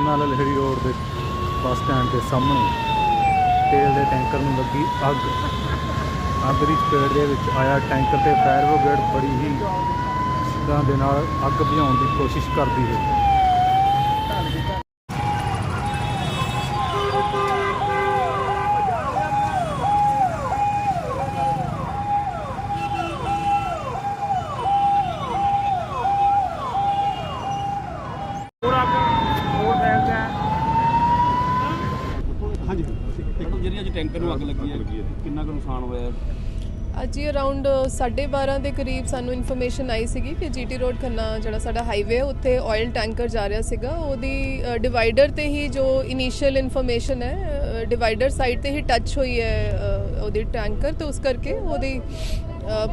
Khanna ਲਲਹਰੀ road ਦੇ bus stand ਦੇ ਸਾਹਮਣੇ ਤੇਲ ਦੇ ਟੈਂਕਰ ਨੂੰ ਲੱਗੀ ਅੱਗ। ਅੱਗ ਦੀ ਚਪੇਟ ਦੇ ਵਿੱਚ ਆਇਆ ਟੈਂਕਰ ਤੇ ਫਾਇਰ ਬ੍ਰਿਗੇਡ ਬੜੀ ਹੀ ਸਿੱਧਾਂ ਦੇ ਨਾਲ ਅੱਗ ਬੁਝਾਉਣ ਦੀ ਕੋਸ਼ਿਸ਼ ਕਰਦੀ ਹੈ ਹੋਰ ਅੱਗ ਹੋਰ ਫੈਲ ਗਿਆ ਹਾਂਜੀ ਜਿਹੜੀ ਅੱਜ ਟੈਂਕਰ ਨੂੰ ਅੱਗ ਲੱਗੀ ਹੈ ਕਿੰਨਾ ਕੁ ਨੁਕਸਾਨ ਹੋਇਆ ਹੈ? ਅੱਜ ਹੀ ਅਰਾਊਂਡ 12:30 ਦੇ ਕਰੀਬ ਸਾਨੂੰ ਇਨਫੋਰਮੇਸ਼ਨ ਆਈ ਸੀਗੀ ਕਿ ਜੀਟੀ ਰੋਡ ਖੰਨਾ ਜਿਹੜਾ ਸਾਡਾ ਹਾਈਵੇ ਹੈ ਉੱਥੇ ਆਇਲ ਟੈਂਕਰ ਜਾ ਰਿਹਾ ਸੀਗਾ ਉਹਦੀ ਡਿਵਾਈਡਰ ਤੇ ਹੀ ਜੋ ਇਨੀਸ਼ੀਅਲ ਇਨਫੋਰਮੇਸ਼ਨ ਹੈ ਡਿਵਾਈਡਰ ਸਾਈਡ ਤੇ ਹੀ ਟੱਚ ਹੋਈ ਹੈ ਉਹਦੀ ਟੈਂਕਰ ਤੇ ਉਸ ਕਰਕੇ ਉਹਦੀ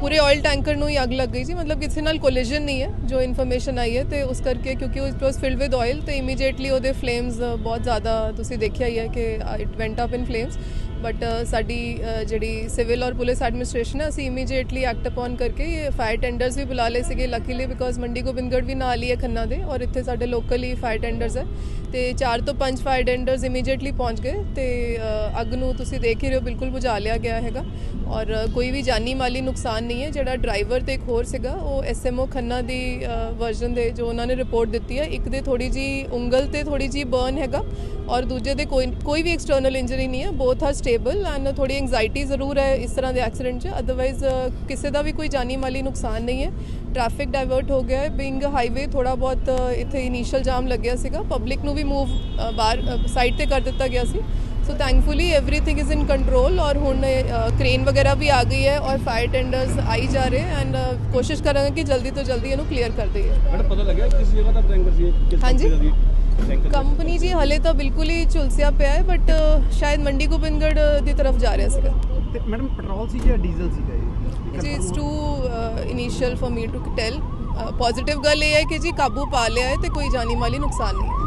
ਪੂਰੇ ਆਇਲ ਟੈਂਕਰ ਨੂੰ ਹੀ ਅੱਗ ਲੱਗ ਗਈ ਸੀ। ਮਤਲਬ ਕਿਸੇ ਨਾਲ ਕੋਲੀਜਨ ਨਹੀਂ ਹੈ, ਜੋ ਇਨਫੋਰਮੇਸ਼ਨ ਆਈ ਹੈ ਤੇ ਉਸ ਕਰਕੇ ਕਿਉਂਕਿ it was filled with oil ਤੇ ਇਮੀਡੀਏਟਲੀ ਉਹਦੇ ਫਲੇਮਸ ਬਹੁਤ ਜ਼ਿਆਦਾ ਤੁਸੀਂ ਦੇਖਿਆ ਹੀ ਹੈ ਕਿ it went up in flames but ਸਾਡੀ ਜਿਹੜੀ ਸਿਵਲ ਔਰ ਪੁਲਿਸ ਐਡਮਿਨਿਸਟ੍ਰੇਸ਼ਨ ਹੈ, ਅਸੀਂ ਇਮੀਡੀਏਟਲੀ ਐਕਟ ਅਪਨ ਕਰਕੇ ਇਹ ਫਾਇਰ ਟੈਂਡਰਸ ਵੀ ਬੁਲਾ ਲਏ ਸੀਗੇ ਲੱਕੀਲੀ ਬਿਕੋਜ਼ ਮੰਡੀ ਗੋਬਿੰਦਗੜ੍ਹ ਵੀ ਨਾਲ ਹੀ ਹੈ ਖੰਨਾ ਦੇ ਔਰ ਇੱਥੇ ਸਾਡੇ ਲੋਕਲ ਹੀ ਫਾਇਰ ਟੈਂਡਰਸ ਹੈ। ਤੇ 4 ਤੋਂ 5 ਫਾਇਰ ਟੈਂਡਰਸ ਇਮੀਡੀਏਟਲੀ ਪਹੁੰਚ ਗਏ ਤੇ ਅੱਗ ਨੂੰ ਤੁਸੀਂ ਦੇਖ ਹੀ ਰਹੇ ਹੋ, ਬਿਲਕੁਲ ਬੁਝਾ ਲਿਆ ਗਿਆ ਹੈਗਾ। ਔਰ ਕੋਈ ਵੀ ਜਾਨੀ ਮਾਲੀ ਨੂੰ ਨੁਕਸਾਨ ਨਹੀਂ ਹੈ। ਜਿਹੜਾ ਡਰਾਈਵਰ ਤੇ ਇੱਕ ਹੋਰ ਸੀਗਾ, ਉਹ ਐਸਐਮਓ ਖੰਨਾ ਦੀ ਵਰਜ਼ਨ ਦੇ ਜੋ ਉਹਨਾਂ ਨੇ ਰਿਪੋਰਟ ਦਿੱਤੀ ਹੈ, ਇੱਕ ਦੇ ਥੋੜੀ ਜੀ ਉਂਗਲ ਤੇ ਥੋੜੀ ਜੀ ਬਰਨ ਹੈਗਾ ਔਰ ਦੂਜੇ ਦੇ ਕੋਈ ਕੋਈ ਵੀ ਐਕਸਟਰਨਲ ਇੰਜਰੀ ਨਹੀਂ ਹੈ। ਬੋਥ ਆਰ ਸਟੇਬਲ ਐਂਡ ਥੋੜੀ ਐਂਗਜ਼ਾਈਟੀ ਜ਼ਰੂਰ ਹੈ ਇਸ ਤਰ੍ਹਾਂ ਦੇ ਐਕਸੀਡੈਂਟ 'ਚ। ਅਦਰਵਾਈਜ਼ ਕਿਸੇ ਦਾ ਵੀ ਕੋਈ ਜਾਨੀ ਮਾਲੀ ਨੁਕਸਾਨ ਨਹੀਂ ਹੈ। ਟ੍ਰੈਫਿਕ ਡਾਇਵਰਟ ਹੋ ਗਿਆ ਹੈ। ਬਿੰਗ ਹਾਈਵੇ ਥੋੜਾ ਬਹੁਤ ਇੱਥੇ ਇਨੀਸ਼ੀਅਲ ਜਾਮ ਲੱਗਿਆ ਸੀਗਾ। ਪਬਲਿਕ ਨੂੰ ਵੀ ਮੂਵ ਬਾਹਰ ਸਾਈਡ ਤੇ ਕਰ ਦਿੱਤਾ ਗਿਆ ਸੀ। So thankfully everything is in control ਔਰ ਹੁਣ ਕ੍ਰੇਨ ਵਗੈਰਾ ਵੀ ਆ ਗਈ ਹੈ ਔਰ ਫਾਇਰ ਟੈਂਡਰਸ ਆਈ ਜਾ ਰਹੇ ਐਂਡ ਕੋਸ਼ਿਸ਼ ਕਰਾਂਗੇ ਕਿ ਜਲਦੀ ਤੋਂ ਜਲਦੀ ਇਹਨੂੰ ਕਲੀਅਰ ਕਰ ਦਈਏ ਮੈਡਮ ਪਤਾ ਲੱਗਿਆ ਕਿਸ ਜਗ੍ਹਾ ਦਾ ਟੈਂਕਰ ਸੀ ਹਾਂਜੀ ਕੰਪਨੀ ਜੀ ਹਲੇ ਤਾਂ ਬਿਲਕੁਲ ਹੀ ਝੁਲਸਿਆ ਪਿਆ ਹੈ ਬਟ ਸ਼ਾਇਦ ਮੰਡੀ ਗੋਬਿੰਦਗੜ੍ਹ ਦੀ ਤਰਫ ਜਾ ਰਿਹਾ ਸੀਗਾ ਮੈਡਮ ਪੈਟਰੋਲ ਸੀ ਜਾਂ ਡੀਜ਼ਲ ਸੀਗਾ ਇਹ ਜੀ it's too initial for me to tell positive ਗੱਲ ਇਹ ਹੈ ਕਿ ਜੀ ਕਾਬੂ ਪਾ ਲਿਆ ਹੈ ਤੇ ਕੋਈ ਜਾਨੀ ਮਾਲੀ ਨੁਕਸਾਨ ਨਹੀਂ